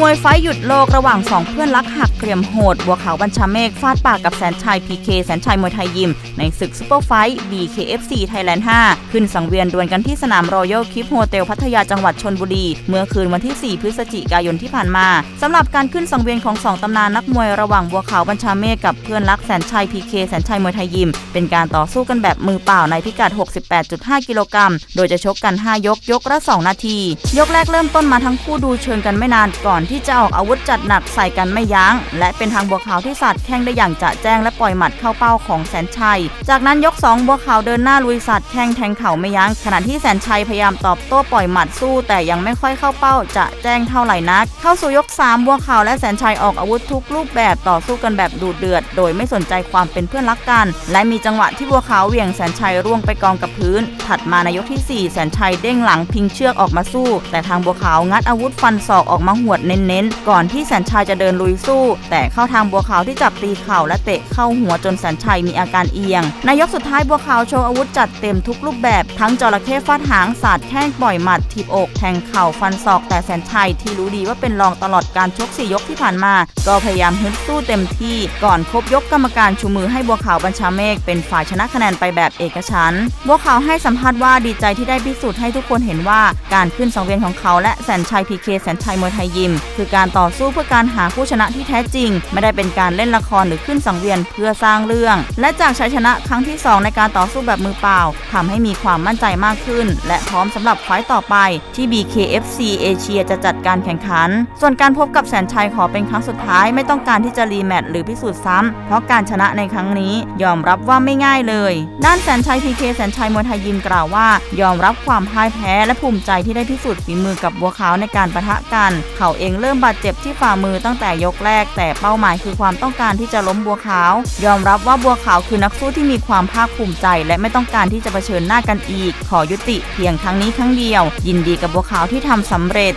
มวยไฟหยุดโลกระหว่างสองเพื่อนรักหักเกรียมโหด บัวขาวบัญชาเมฆฟาดปากกับแสนชัยพีเคแสนชัยมวยไทยยิม ในศึกซุปเปอร์ไฟท์ BKFC Thailand 5ขึ้นสังเวียนดวลกันที่สนามรอยัลคิปโฮเทลพัทยาจังหวัดชนบุรี เมื่อคืนวันที่ 4 พฤศจิกายนที่ผ่านมา สำหรับการขึ้นสังเวียนของสองตำนานนักมวยระหว่างบัวขาวบัญชาเมฆกับเพื่อนรักแสนชัยพีเคแสนชัยมวยไทยยิม เป็นการต่อสู้กันแบบมือเปล่าในพิกัด 68.5 กิโลกรัม โดยจะชกกัน 5 ยกยกละ 2 นาที ยกแรกเริ่มต้นมาทั้งคู่ดูเชิงกันไม่นานก่อนที่จะออกอาวุธจัดหนักใส่กันไม่ยัง้ง และเป็นทางบัวขาวที่สัดแข้งได้อย่างจะแจ้งและปล่อยหมัดเข้าเป้าของแสนชัย จากนั้นยก 2 บัวขาวเดินหน้าลุยสัดแข้งแทงเข่าไม่ยัง้ง ขณะที่แสนชัยพยายามตอบโต้ปล่อยหมัดสู้ แต่ยังไม่ค่อยเข้าเป้าจะแจ้งเท่าไหร่นัก เข้าสู่ยก 3 บัวขาวและแสนชัยออกอาวุธทุกรูปแบบต่อสู้กันแบบดูเดือด โดยไม่สนใจความเป็นเพื่อนรักกัน และมีจังหวะที่บัวขาวเหวี่ยงแสนชัยร่วงไปกองกับพื้น ถัดมาในยกที่ 4 แสนชัยเด้งหลังพิงเชือกออกมาสู้ แต่ทางบัวขาวงัดอาวุธฟันศอกออกมาหวดเนนๆ ก่อนที่แสนชัยจะเดินลุยสู้ แต่เข้าทางบัวขาวที่จับตีเข่าและเตะเข้าหัวจนแสนชัยมีอาการเอียงในยกสุดท้ายบัวขาวโชว์อาวุธจัดเต็มทุกรูปแบบ ทั้งจระเข้ฟาดหางสาดแข้งปล่อยหมัดถีบอกแทงเข่าฟันศอกแต่แสนชัยที่รู้ดีว่าเป็นรองตลอดการชกสี่ยกที่ผ่านมา ก็พยายามฮึดสู้เต็มที่ก่อนครบยกกรรมการชูมือให้บัวขาวบัญชาเมฆเป็นฝ่ายชนะคะแนนไปแบบเอกฉันท์บัวขาวให้สัมภาษณ์ว่าดีใจที่ได้พิสูจน์ให้ทุกคนเห็นว่าการขึ้นสังเวียนของเขาและแสนชัยพีเคแสนชัยมวยไทยยิมคือการต่อสู้เพื่อการหาผู้ชนะที่แท้จริง ไม่ได้เป็นการเล่นละครหรือขึ้นสังเวียนเพื่อสร้างเรื่อง และจากชัยชนะครั้งที่ 2 ในการต่อสู้แบบมือเปล่าทำให้มีความมั่นใจมากขึ้น และพร้อมสำหรับไฟต์ต่อไปที่ BKFC เอเชียจะจัดการแข่งขัน ส่วนการพบกับแสนชัยขอเป็นครั้งสุดท้ายไม่ต้องการที่จะรีแมตช์หรือพิสูจน์ซ้ำเพราะการชนะในครั้งนี้ยอมรับว่าไม่ง่ายเลย ด้านแสนชัยพีเคแสนชัยมวยไทยยิมกล่าวว่า ยอมรับความพ่ายแพ้และภูมิใจที่ได้พิสูจน์ฝีมือกับบัวขาวในการประทะกัน เขาเองเริ่มบาดเจ็บที่ฝ่ามือตั้งแต่ยกแรก แต่เป้าหมายคือความต้องการที่จะล้มบัวขาว ยอมรับว่าบัวขาวคือนักสู้ที่มีความภาคภูมิใจ และไม่ต้องการที่จะเผชิญหน้ากันอีก ขอยุติเพียงครั้งนี้ครั้งเดียว ยินดีกับบัวขาวที่ทำสำเร็จ